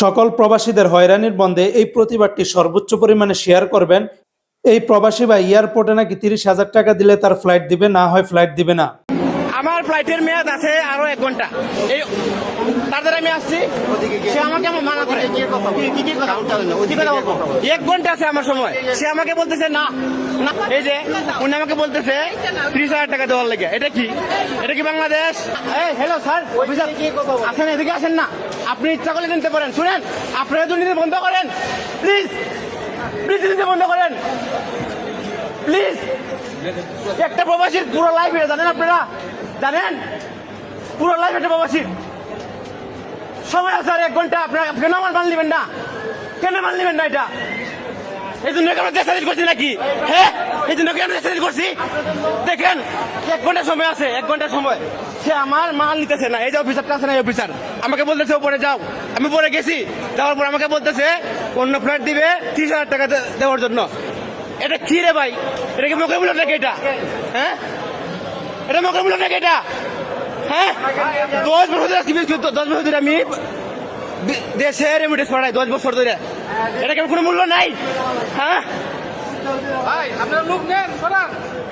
সকল প্রবাসীদের হয়রানির বন্ধে এই প্রতিবাদটি সর্বোচ্চ পরিমাণে শেয়ার করবেন। এই প্রবাসী বা এয়ারপোর্টে নাকি তিরিশ হাজার টাকা দিলে তার ফ্লাইট দিবে, না হয় ফ্লাইট দিবে না? আমার ফ্লাইটের মেয়াদ আছে আরও এক ঘণ্টা। এই তাড়াতাড়ি আমি আসছি। সে আমাকে আমার মানা করে? এক ঘণ্টা আছে আমার সময়। সে আমাকে বলতেছে, না। এই যে, উনি আমাকে বলতেছে, ত্রিশ হাজার টাকা দেওয়ার লেগে। এটা কি? এটা কি বাংলাদেশ? হ্যালো স্যার অফিসার আসেন, এদিকে আসেন না। আপনি ইচ্ছা করলে নিতে পারেন। শুনেন, আপনারা দুর্নীতি বন্ধ করেন প্লিজ প্লিজ দুর্নীতি বন্ধ করেন। প্লিজ একটা প্রবাসীর পুরো লাইফ এটা, জানেন আপনারা? জানেন? পুরো লাইফ একটা প্রবাসীর। সময় আছে আর এক ঘণ্টা, আপনারা কেন আমার মান নেবেন না? কেন মান নেবেন না এটা? এই জন্য করছি নাকি? হ্যাঁ? এই জন্য আমরা দেশ করছি? দেখেন, এক ঘণ্টা সময় আছে, এক ঘণ্টা সময়। সে আমার মাল নিতেছে না। এই যে অফিসারটা আছে না অফিসার আমাকে বলতেছে উপরে যাও। আমি পরে গেছি, যাওয়ার পর আমাকে বলতেছে, অন্য ফ্ল্যাট দিবে ত্রিশ হাজার টাকা দেওয়ার জন্য। এটা কি রে ভাই? এটা কি মোকাবিলা নাকি এটা? হ্যাঁ? এটা মোকাবিলা নাকি এটা? হ্যাঁ? দশ বছর ধরে দশ বছর ধরে আমি দেশে রেমিটেন্স পাঠাই, দশ বছর ধরে। এটা কেমন কোনো মূল্য নাই? হ্যাঁ? ভাই, আপনার মুখ নেন